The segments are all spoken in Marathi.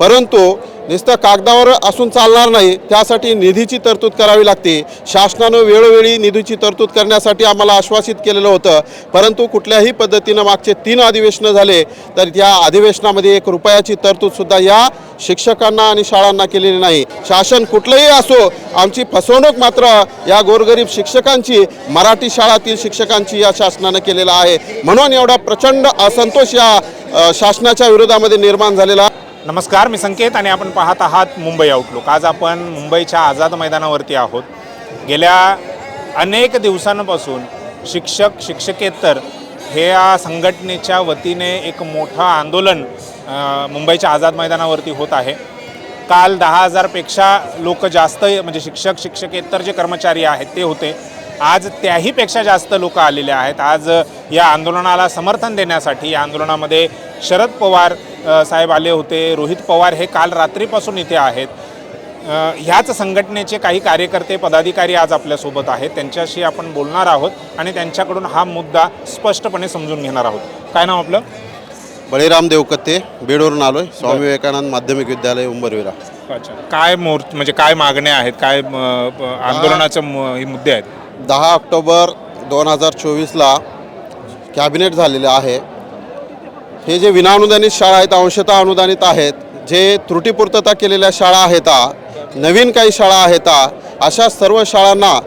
परंतु नुसतं कागदावर असून चालणार नाही त्यासाठी निधीची तरतूद करावी लागते. शासनानं वेळोवेळी निधीची तरतूद करण्यासाठी आम्हाला आश्वासित केलेलं होतं. परंतु कुठल्याही पद्धतीनं मागचे तीन अधिवेशनं झाले तर त्या अधिवेशनामध्ये एक रुपयाची तरतूदसुद्धा या शिक्षकांना आणि शाळांना केलेली नाही. शासन कुठलंही असो आमची फसवणूक मात्र या गोरगरीब शिक्षकांची मराठी शाळातील शिक्षकांची या शासनानं केलेला आहे. म्हणून एवढा प्रचंड असंतोष या शासनाच्या विरोधामध्ये निर्माण झालेला नमस्कार मी संकेत आणि आपण पाहत आहात मुंबई आउटलुक आज आपण मुंबईच्या आझाद मैदानावरती आहोत. गेल्या अनेक दिवसांपासून शिक्षक शिक्षकेतर हे या संघटनेच्या वतीने एक मोठं आंदोलन मुंबईच्या आझाद मैदानावरती होत आहे. काल दहा हजारपेक्षा लोक जास्त म्हणजे शिक्षक शिक्षकेतर जे कर्मचारी आहेत ते होते. आज त्याहीपेक्षा जास्त लोक आलेले आहेत. आज या आंदोलनाला समर्थन देण्यासाठी या आंदोलनामध्ये शरद पवार साहेब आले होते. रोहित पवार हे काल रात्रीपासून इथे आहेत. ह्याच संघटनेचे काही कार्यकर्ते पदाधिकारी आज आपल्यासोबत आहेत. त्यांच्याशी आपण बोलणार आहोत आणि त्यांच्याकडून हा मुद्दा स्पष्टपणे समजून घेणार आहोत. काय नाव आपलं? बळीराम देवकत्ते बीडवरून आलोय. स्वामी विवेकानंद माध्यमिक विद्यालय उंबरविरा. अच्छा. काय मोर म्हणजे काय मागण्या आहेत? काय आंदोलनाचे मुद्दे आहेत? दहा ऑक्टोबर दोन हजार चोवीसला कॅबिनेट झालेले आहे. हे जे विनाअनुदानित शाळा आहेत अंशतः अनुदानित आहेत जे त्रुटीपूर्तता केलेल्या शाळा आहेत नवीन काही शाळा आहेत अशा सर्व शाळांना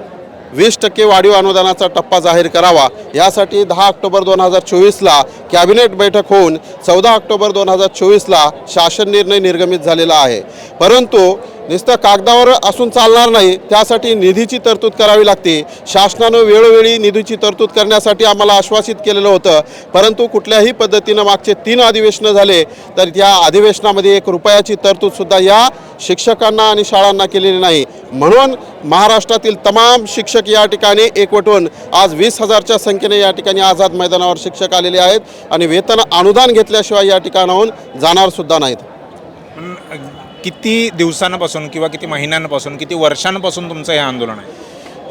वीस टक्के वाढीव अनुदानाचा टप्पा जाहीर करावा. यासाठी दहा ऑक्टोबर दोन हजार चोवीसला कॅबिनेट बैठक होऊन चौदा ऑक्टोबर दोन हजार चोवीसला शासन निर्णय निर्गमित झालेला आहे. परंतु नुसतं कागदावर असून चालणार नाही त्यासाठी निधीची तरतूद करावी लागते. शासनानं वेळोवेळी निधीची तरतूद करण्यासाठी आम्हाला आश्वासित केलेलं होतं परंतु कुठल्याही पद्धतीनं मागचे तीन अधिवेशनं झाले तर त्या अधिवेशनामध्ये एक रुपयाची तरतूदसुद्धा या शिक्षकांना आणि शाळांना केलेली नाही. म्हणून महाराष्ट्रातील तमाम शिक्षक या ठिकाणी एकवटून आज वीस हजारच्या संख्येने या ठिकाणी आझाद मैदानावर शिक्षक आलेले आहेत आणि वेतन अनुदान घेतल्याशिवाय या ठिकाणाहून जाणारसुद्धा नाहीत. किती दिवसांपासून किंवा किती महिन्यांपासून किती वर्षांपासून तुमचं हे आंदोलन आहे?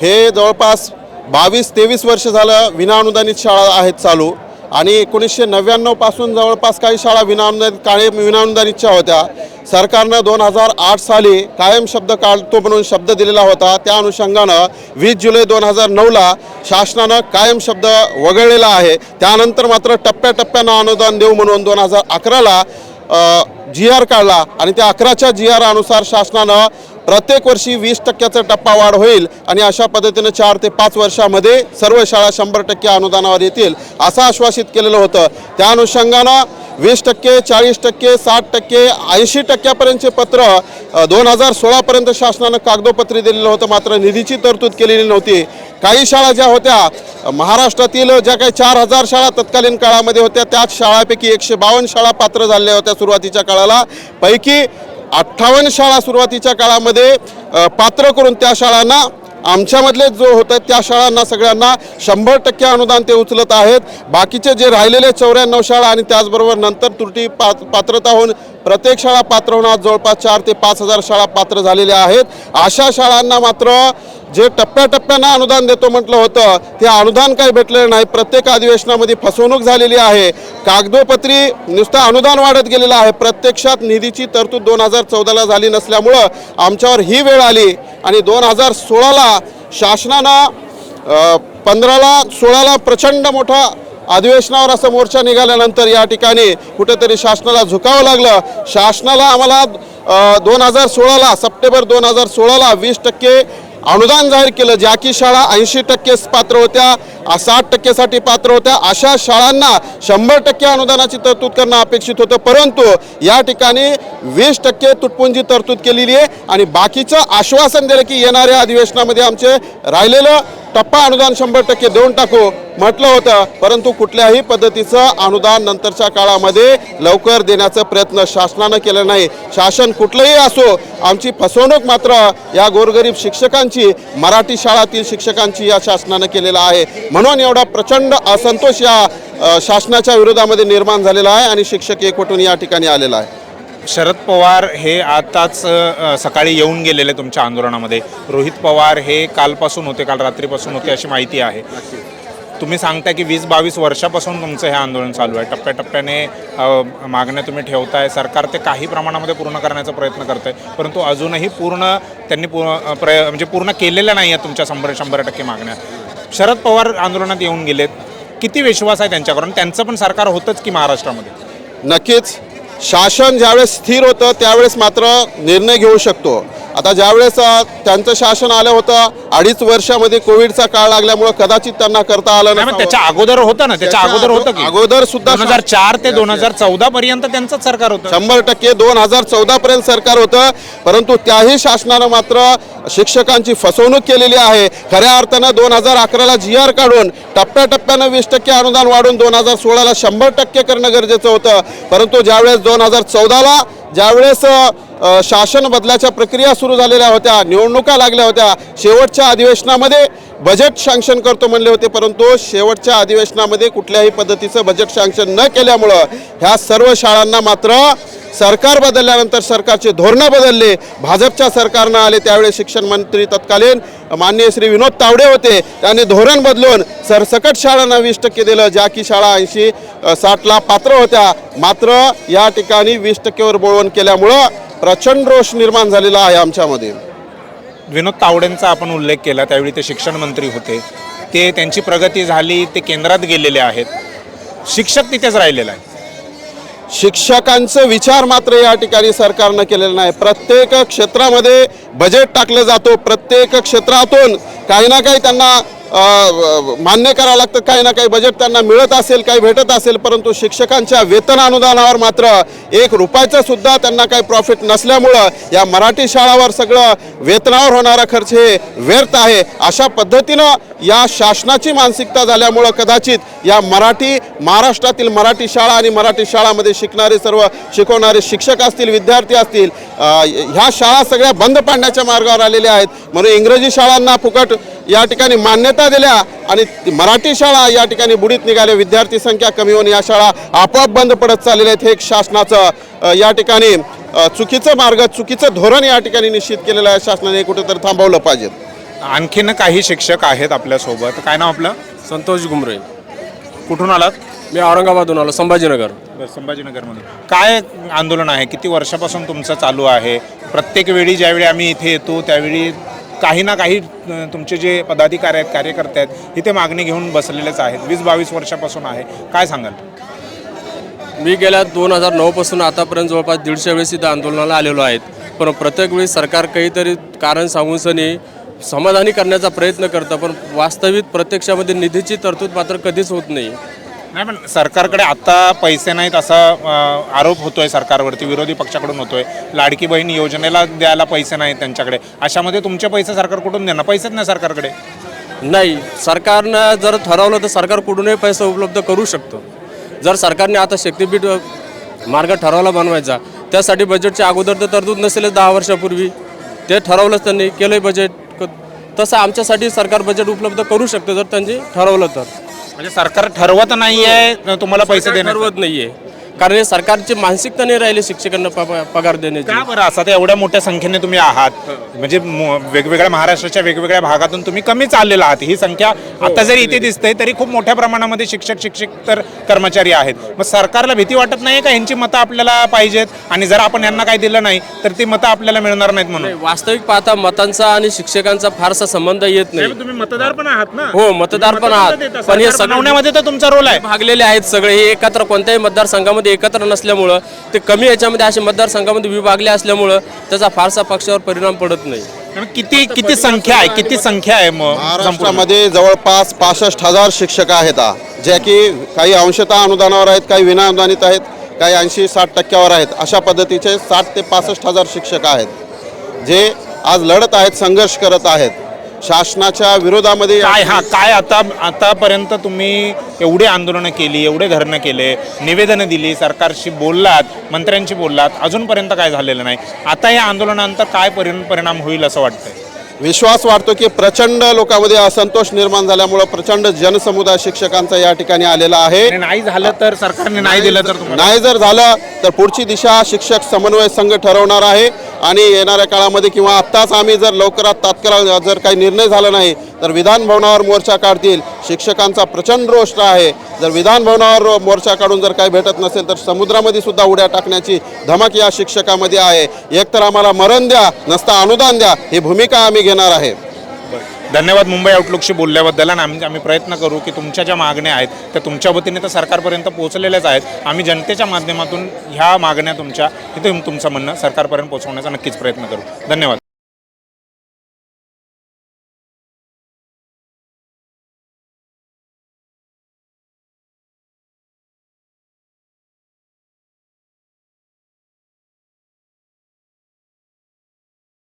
हे जवळपास बावीस तेवीस वर्ष झालं विनाअनुदानित शाळा आहेत चालू. आणि एकोणीसशे नव्याण्णवपासून जवळपास काही शाळा विनाअनुदानित काळे विनाअनुदानितच्या होत्या. सरकारनं दोन हजार आठ साली कायम शब्द काढतो म्हणून शब्द दिलेला होता. त्या अनुषंगानं वीस जुलै दोन हजार नऊला शासनानं कायम शब्द वगळलेला आहे. त्यानंतर मात्र टप्प्याटप्प्यानं अनुदान देऊ म्हणून दोन हजार अकराला जी आर काढला आणि त्या अकराच्या जी आर अनुसार शासनानं प्रत्येक वर्षी वीस टक्क्याचा टप्पा वाढ होईल आणि अशा पद्धतीनं चार ते पाच वर्षामध्ये सर्व शाळा शंभर टक्के अनुदानावर येतील असं आश्वासित केलेलं होतं. त्या अनुषंगानं वीस टक्के चाळीस टक्के साठ टक्के ऐंशी टक्क्यापर्यंतचे पत्र दोन हजार सोळापर्यंत शासनानं कागदोपत्री दिलेलं होतं. मात्र निधीची तरतूद केलेली नव्हती. काही शाळा ज्या होत्या महाराष्ट्रातील ज्या काही चार हजार शाळा तत्कालीन काळामध्ये होत्या त्याच शाळापैकी एकशे बावन्न शाळा पात्र झालेल्या होत्या सुरुवातीच्या काळाला. पैकी अठ्ठावन्न शाळा सुरुवातीच्या काळामध्ये पात्र करून त्या शाळांना आमच्यामधले जो होतं त्या शाळांना सगळ्यांना शंभर टक्के अनुदान ते उचलत आहेत. बाकीचे जे राहिलेले चौऱ्याण्णव शाळा आणि त्याचबरोबर नंतर त्रुटी पा पात्रता होऊन प्रत्येक शाळा पात्र होणार. जवळपास चार ते पाच हजार शाळा पात्र झालेल्या आहेत. अशा शाळांना मात्र जे टप्प्याटप्प्यानं अनुदान देतो म्हटलं होतं ते अनुदान काही भेटलेलं नाही. प्रत्येक अधिवेशनामध्ये फसवणूक झालेली आहे. कागदोपत्री नुसतं अनुदान वाढत गेलेलं आहे. प्रत्यक्षात निधीची तरतूद दोन हजार चौदाला झाली नसल्यामुळं आमच्यावर ही वेळ आली. आणि दोन हजार सोळाला शासनानं पंधराला सोळाला प्रचंड मोठा अधिवेशनावर असं मोर्चा निघाल्यानंतर या ठिकाणी कुठेतरी शासनाला झुकावं लागलं. शासनाला आम्हाला दोन हजार सोळाला सप्टेंबर दोन हजार सोळाला वीस टक्के अनुदान जाहीर केलं. ज्या की शाळा ऐंशी टक्केस पात्र होत्या साठ टक्केसाठी पात्र होत्या अशा शाळांना शंभर टक्के अनुदानाची तरतूद करणं अपेक्षित होतं. परंतु या ठिकाणी वीस टक्के तुटपुंजी तरतूद केलेली आहे. आणि बाकीचं आश्वासन दिलं की येणाऱ्या अधिवेशनामध्ये आमचे राहिलेलं टप्पा अनुदान शंभर टक्के देऊन टाकू म्हटलं होतं परंतु कुठल्याही पद्धतीचं अनुदान नंतरच्या काळामध्ये लवकर देण्याचा प्रयत्न शासनानं केला नाही. शासन कुठलंही असो आमची फसवणूक मात्र या गोरगरीब शिक्षकांची मराठी शाळातील शिक्षकांची या शासनानं केलेला आहे. म्हणून एवढा प्रचंड असंतोष या शासनाच्या विरोधामध्ये निर्माण झालेला आहे आणि शिक्षक एकवटून या ठिकाणी आलेला आहे. शरद पवार हे आताच सकाळी येऊन गेलेले तुमच्या आंदोलनामध्ये. रोहित पवार हे कालपासून होते काल रात्रीपासून होते अशी माहिती आहे. तुम्ही सांगताय की वीस बावीस वर्षापासून तुमचं हे आंदोलन चालू आहे. टप्प्याटप्प्याने मागण्या तुम्ही ठेवताय. सरकार ते काही प्रमाणामध्ये पूर्ण करण्याचा प्रयत्न करत आहे परंतु अजूनही पूर्ण त्यांनी पूर्ण प्रय म्हणजे पूर्ण केलेल्या नाही आहेत तुमच्या शंभर शंभर टक्के मागण्या. शरद पवार आंदोलनात येऊन गेलेत. किती विश्वास आहे त्यांच्याकडून त्यांचं पण सरकार होतंच की महाराष्ट्रामध्ये? नक्कीच. शासन ज्यावेळेस स्थिर होतं त्यावेळेस मात्र निर्णय घेऊ शकतो. आता ज्यावेळेस त्यांचं शासन आलं होतं अडीच वर्षामध्ये कोविडचा काळ लागल्यामुळं कदाचित त्यांना करता आलं नाही. त्याच्या अगोदर होतं ना त्याच्या अगोदर होतं की? अगोदर सुद्धा दोन हजार चार ते दोन हजार चौदा पर्यंत त्यांचंच सरकार होतं. शंभर टक्के दोन हजार चौदा पर्यंत सरकार होतं परंतु त्याही शासनानं मात्र शिक्षकांची फसवणूक केलेली आहे. खऱ्या अर्थानं दोन हजार अकराला जी आर काढून टप्प्याटप्प्यानं वीस टक्के अनुदान वाढून दोन हजार सोळाला शंभर टक्के करणं गरजेचं होतं. परंतु ज्यावेळेस दोन हजार चौदाला ज्यावेळेस शासन बदलाच्या प्रक्रिया सुरू झालेल्या होत्या निवडणुका लागल्या होत्या. शेवटच्या अधिवेशनामध्ये बजेट सँक्शन करतो म्हणले होते परंतु शेवटच्या अधिवेशनामध्ये कुठल्याही पद्धतीचं बजेट सँक्शन न केल्यामुळं ह्या सर्व शाळांना मात्र सरकार बदलल्यानंतर सरकारचे धोरणं बदलले. भाजपच्या सरकारनं आले त्यावेळी शिक्षण मंत्री तत्कालीन माननीय श्री विनोद तावडे होते. त्यांनी धोरण बदलून सरसकट शाळांना वीस टक्के दिलं ज्या की शाळा ऐंशी साठला पात्र होत्या. मात्र या ठिकाणी वीस टक्केवर बोळवण केल्यामुळं प्रचंड रोष निर्माण झालेला आहे आमच्यामध्ये. विनोद तावडेंचा आपण उल्लेख केला त्यावेळी ते शिक्षण मंत्री होते. ते त्यांची प्रगती झाली ते केंद्रात गेलेले आहेत. शिक्षक तिथेच राहिलेला आहे. शिक्षकांचं विचार मात्र या ठिकाणी सरकारनं केलेला नाही. प्रत्येक क्षेत्रामध्ये बजेट टाकलं जातो प्रत्येक क्षेत्रातून काही ना काही त्यांना मान्य करावं लागतं. काही ना काही बजेट त्यांना मिळत असेल काही भेटत असेल परंतु शिक्षकांच्या वेतन अनुदानावर मात्र एक रुपयाचं सुद्धा त्यांना काही प्रॉफिट नसल्यामुळं या मराठी शाळावर सगळं वेतनावर होणारा खर्च हे व्यर्थ आहे. अशा पद्धतीनं या शासनाची मानसिकता झाल्यामुळं कदाचित या मराठी महाराष्ट्रातील मराठी शाळा आणि मराठी शाळामध्ये शिकणारे सर्व शिकवणारे शिक्षक असतील विद्यार्थी असतील ह्या शाळा सगळ्या बंद पाडण्याच्या मार्गावर आलेल्या आहेत. म्हणून इंग्रजी शाळांना फुकट या ठिकाणी मान्यता दिल्या आणि मराठी शाळा या ठिकाणी बुडीत निघाल्या. विद्यार्थी संख्या कमी होऊन या शाळा आपोआप बंद पडत चाललेल्या आहेत. हे एक शासनाचं या ठिकाणी चुकीचं मार्ग चुकीचं धोरण या ठिकाणी निश्चित केलेलं आहे. शासनाने कुठेतरी थांबवलं पाहिजे. आणखीन काही शिक्षक आहेत आपल्यासोबत. काय नाव आपलं? संतोष घुमरे. कुठून आलात? मी औरंगाबादहून आलो संभाजीनगर. संभाजीनगरमधून. काय आंदोलन आहे? किती वर्षापासून तुमचं चालू आहे? प्रत्येक वेळी ज्यावेळी आम्ही इथे येतो त्यावेळी काही ना काही तुमचे जे पदाधिकारी आहेत कार्यकर्ते आहेत इथे मागणी घेऊन बसलेलेच आहेत. वीस बावीस वर्षापासून आहे. काय सांगाल? मी गेल्या दोन हजार नऊपासून आतापर्यंत जवळपास दीडशे वेळेस इथं आंदोलनाला आलेलो आहेत. पण प्रत्येक वेळी सरकार काहीतरी कारण सांगून सनी समाधानी करण्याचा प्रयत्न करतं पण वास्तविक प्रत्यक्षामध्ये निधीची तरतूद मात्र कधीच होत नाही. नाही पण सरकारकडे आता पैसे नाहीत असा आरोप होतोय सरकारवरती विरोधी पक्षाकडून होतोय. लाडकी बहीण योजनेला द्यायला पैसे नाहीत त्यांच्याकडे. अशामध्ये तुमचे पैसे सरकार कुठून देणार? पैसेच नाही सरकारकडे. नाही सरकारनं जर ठरवलं तर सरकार कुठूनही पैसे उपलब्ध करू शकतो. जर सरकारने आता शक्तीपीठ मार्ग ठरवला बनवायचा त्यासाठी बजेटच्या अगोदर तर तरतूद नसेलच दहा वर्षापूर्वी. ते ठरवलंच त्यांनी केलंय बजेट तसं आमच्यासाठी सरकार बजेट उपलब्ध करू शकतं जर त्यांनी ठरवलं तर. म्हणजे सरकार ठरवत नाहीये तुम्हाला पैसे देणार ठरवत नाहीये. कारण हे सरकारची मानसिकता नाही राहिली शिक्षकांना प- पगार देण्याची. का बरं? असं तर एवढ्या मोठ्या संख्येने तुम्ही आहात. म्हणजे मो- वेगवेगळ्या महाराष्ट्राच्या वेगवेगळ्या भागातून तुम्ही कमीच आलेला आहात. ही संख्या आता जरी इथे दिसते तरी खूप मोठ्या प्रमाणामध्ये शिक्षक शिक्षक तर कर्मचारी आहेत. मग सरकारला भीती वाटत नाही का ह्यांची मतं आपल्याला पाहिजेत? आणि जर आपण यांना काही दिलं नाही तर ती मतं आपल्याला मिळणार नाहीत म्हणून. वास्तविक पाहता मतांचा आणि शिक्षकांचा फारसा संबंध येत नाही. तुम्ही मतदार पण आहात ना? हो मतदार पण आहात. पण हे सगळे बनवण्यामध्ये तर तुमचा रोल आहे. भागलेले आहेत सगळे. हे एकत्र कोणत्याही मतदारसंघामध्ये एकत्र नसल्यामुळं ते कमी याच्यामध्ये असे मतदारसंघामध्ये विभागले असल्यामुळं त्याचा फारसा पक्षावर परिणाम पडत नाही. किती किती संख्या आहे? किती संख्या आहे मग संपूर्ण? महाराष्ट्रामध्ये जवळपास पासष्ट हजार शिक्षक आहेत आ, ज्या की काही अंशतः अनुदानावर आहेत काही विना अनुदानित आहेत काही ऐंशी साठ टक्क्यावर आहेत. अशा पद्धतीचे साठ ते पासष्ट हजार शिक्षक आहेत. जे आज लढत आहेत संघर्ष करत आहेत. शासनाच्या विरोधामध्ये काय हा काय आता आतापर्यंत तुम्ही एवढे आंदोलनं केली एवढे धरणं केले निवेदनं दिली सरकारशी बोललात मंत्र्यांशी बोललात अजूनपर्यंत काय झालेलं नाही? आता या आंदोलनानंतर काय परि परिणाम होईल असं वाटतंय? विश्वास वाटतो की प्रचंड लोकांमध्ये असंतोष निर्माण झाल्यामुळं प्रचंड जनसमुदाय शिक्षकांचा या ठिकाणी आलेला आहे. नाही झालं तर सरकारने नाही दिलं तर नाही जर झालं तर पुढची दिशा शिक्षक समन्वय संघ ठरवणार आहे. आणि येणाऱ्या काळामध्ये किंवा आत्ताच आम्ही जर लवकरात तात्काळ जर काही निर्णय झाला नाही तर विधान भवनावर मोर्चा काढतील. शिक्षकांचा प्रचंड रोष आहे. जर विधान भवनावर मोर्चा काढून जर काही भेटत नसेल तर समुद्रामध्ये सुद्धा उड्या टाकण्याची धमक या शिक्षकामध्ये आहे. एकतर आम्हाला मरण द्या नसता अनुदान द्या ही भूमिका आम्ही घेणार आहे. धन्यवाद मुंबई आउटलुकशी बोलल्याबद्दल आणि आम्ही आम्ही प्रयत्न करू की तुमच्या ज्या मागण्या आहेत त्या तुमच्या वतीने तर सरकारपर्यंत पोहोचलेल्याच आहेत. आम्ही जनतेच्या माध्यमातून ह्या मागण्या तुमच्या इथे तुमचं म्हणणं सरकारपर्यंत पोहोचवण्याचा नक्कीच प्रयत्न करू. धन्यवाद.